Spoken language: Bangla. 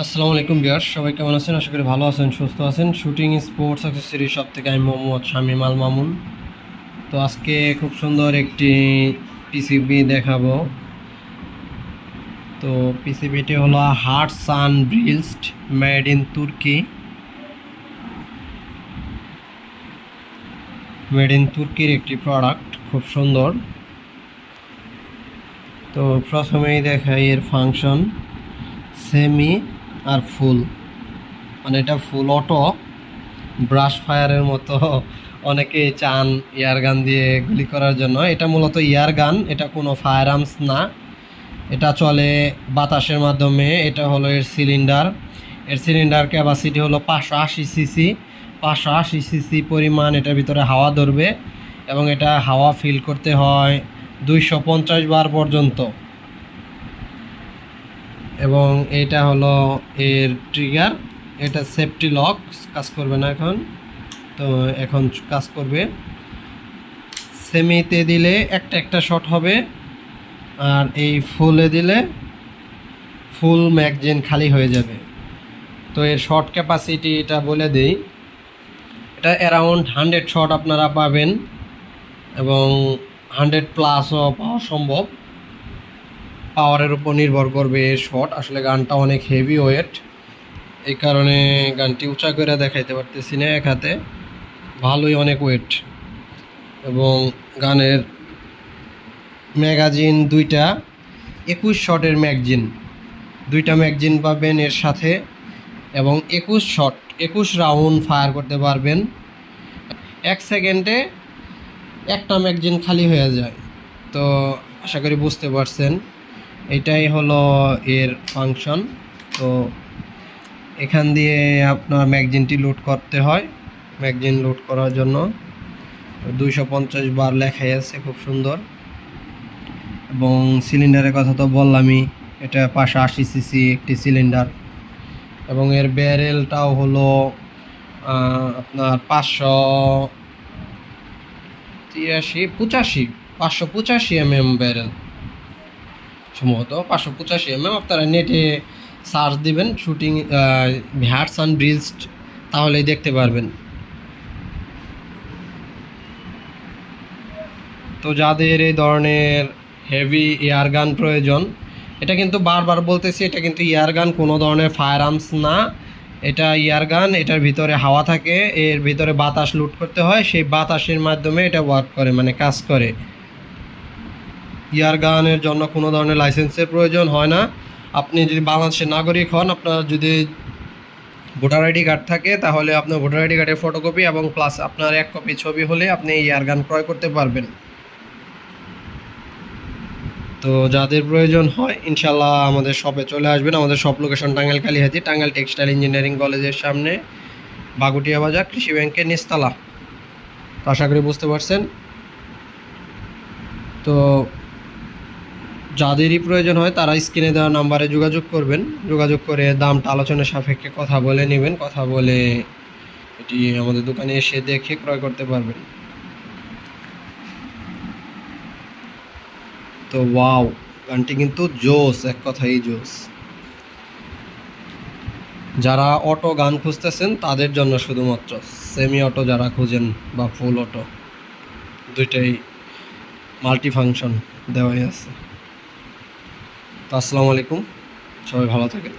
আসসালামু আলাইকুম বিয়ার সবাই কেমন আছেন? আশা করি ভালো আছেন, সুস্থ আছেন। শুটিং স্পোর্টস অ্যাক্সেসরি সব থেকে আমি মোহাম্মদ শামিম আল মামুন। তো আজকে খুব সুন্দর একটি পিসিবি দেখাবো। তো পিসিবিটি হলো হার্ট সান ব্রিলসড made in Turkey made in তুর্কির একটি প্রোডাক্ট খুব সুন্দর। তো প্রথমেই দেখাই এর ফাংশন সেমি আর ফুল। মানে এটা ফুল অটো, ব্রাশ ফায়ারের মতো। অনেকেই চান ইয়ার গান দিয়ে গুলি করার জন্য। এটা মূলত ইয়ার গান, এটা কোনো ফায়ার আর্মস না। এটা চলে বাতাসের মাধ্যমে, এটা হলো এর সিলিন্ডার। এর সিলিন্ডার ক্যাপাসিটি হলো পাঁচশো আশি সিসি পাঁচশো আশি সিসি পরিমাণ এটার ভিতরে হাওয়া ধরবে এবং এটা হাওয়া ফিল করতে হয় দুইশো পঞ্চাশ বার পর্যন্ত। এবং এটা হলো এর ট্রিগার এটা সেফটি লক কাজ করবে না এখন। তো এখন কাজ করবে। সেমিতে দিলে একটা একটা শট হবে, আর এই ফুলে দিলে ফুল ম্যাগজিন খালি হয়ে যাবে। তো এর শর্ট ক্যাপাসিটি এটা বলে দেই। এটা অ্যারাউন্ড হান্ড্রেড শট আপনারা পাবেন এবং হান্ড্রেড প্লাসও পাওয়া সম্ভব। পাওয়ারের উপর নির্ভর করবে এর শট। আসলে গানটা অনেক হেভি ওয়েট এই কারণে গানটি উঁচা করে দেখাইতে পারতেছি না এক হাতে। ভালোই অনেক ওয়েট এবং গানের ম্যাগাজিন দুইটা, একুশ শটের ম্যাগজিন দুইটা ম্যাগজিন পাবেন এর সাথে। এবং একুশ শট, একুশ রাউন্ড ফায়ার করতে পারবেন। এক সেকেন্ডে একটা ম্যাগজিন খালি হয়ে যায়। তো আশা করি বুঝতে পারছেন। এটাই হলো এর ফাংশন তো এখান দিয়ে আপনার ম্যাগজিনটি লোড করতে হয়। ম্যাগজিন লোড করার জন্য দুইশো পঞ্চাশ বার লেখাই আছে, খুব সুন্দর। এবং সিলিন্ডারের কথা তো বললামই, এটা পাঁচশো আশি সিসি একটি সিলিন্ডার এবং এর ব্যারেলটাও হলো আপনার পাঁচশো তিরাশি, পঁচাশি, পাঁচশো পঁচাশি এম এম ব্যারেল সম্ভবত পাঁচশো পঁচাশি এম এম আপনারা নেটে সার্চ দিবেন, শুটিং ভ্যাটস অ্যান্ড ব্রিজড, তাহলেই দেখতে পারবেন। তো যাদের এই ধরনের হেভি এয়ার গান প্রয়োজন, এটা কিন্তু বারবার বলতেছি, এটা কিন্তু ইয়ার গান কোনো ধরনের ফায়ার আর্মস না। এটা ইয়ার গান এটার ভিতরে হাওয়া থাকে, এর ভিতরে বাতাস লুট করতে হয়, সেই বাতাসের মাধ্যমে এটা ওয়ার্ক করে মানে কাজ করে। ইয়ার গানের জন্য কোনো ধরনের লাইসেন্সের প্রয়োজন হয় না। আপনি যদি বাংলাদেশের নাগরিক হন, আপনার যদি ভোটার আইডি কার্ড থাকে, তাহলে আপনার ভোটার আইডি কার্ডের ফটোকপি এবং প্লাস আপনার এক কপি ছবি হলে আপনি এই ইয়ার গান ক্রয় করতে পারবেন। তো যাদের প্রয়োজন হয় ইনশাল্লাহ আমাদের শপে চলে আসবেন। আমাদের shop location Tangail Kalihati Tangail textile engineering কলেজের সামনে বাগুটিয়া বাজার, কৃষি ব্যাংকের নিস্তালা আশা করি বুঝতে পারছেন। তো যাদেরই প্রয়োজন হয় তারা স্ক্রিনে দেওয়া নাম্বারে যোগাযোগ করবেন। যোগাযোগ করে দামটা আলোচনা সাপেক্ষে কথা বলে নেবেন। কথা বলে এটি আমাদের দোকানে এসে দেখে ক্রয় করতে পারবেন। তো ওয়াও, গানটি কিন্তু জোস, এক কথাই জোস। যারা অটো গান খুঁজতেছেন, তাদের জন্য শুধুমাত্র সেমি অটো যারা খুঁজেন বা ফুল অটো দুইটাই মাল্টি ফাংশন দেওয়াই আছে। তো আসসালামু আলাইকুম। সবাই ভালো থাকেন।